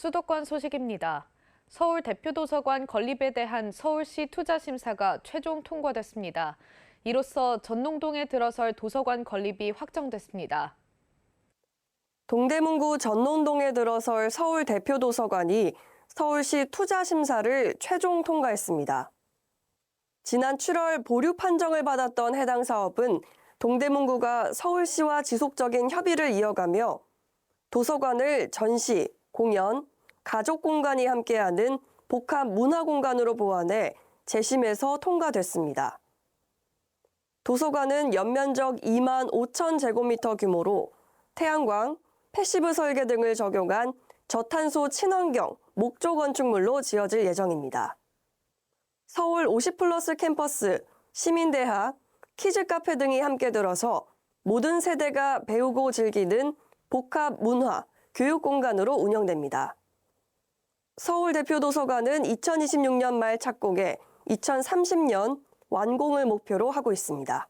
수도권 소식입니다. 서울 대표도서관 건립에 대한 서울시 투자심사가 최종 통과됐습니다. 이로써 전농동에 들어설 도서관 건립이 확정됐습니다. 동대문구 전논동에 들어설 서울 대표도서관이 서울시 투자심사를 최종 통과했습니다. 지난 7월 보류 판정을 받았던 해당 사업은 동대문구가 서울시와 지속적인 협의를 이어가며 도서관을 전시, 공연, 가족 공간이 함께하는 복합 문화 공간으로 보완해 재심에서 통과됐습니다. 도서관은 연면적 2만 5천 제곱미터 규모로 태양광, 패시브 설계 등을 적용한 저탄소 친환경 목조 건축물로 지어질 예정입니다. 서울 50플러스 캠퍼스, 시민대학, 키즈카페 등이 함께 들어서 모든 세대가 배우고 즐기는 복합 문화, 교육 공간으로 운영됩니다. 서울 대표 도서관은 2026년 말 착공해 2030년 완공을 목표로 하고 있습니다.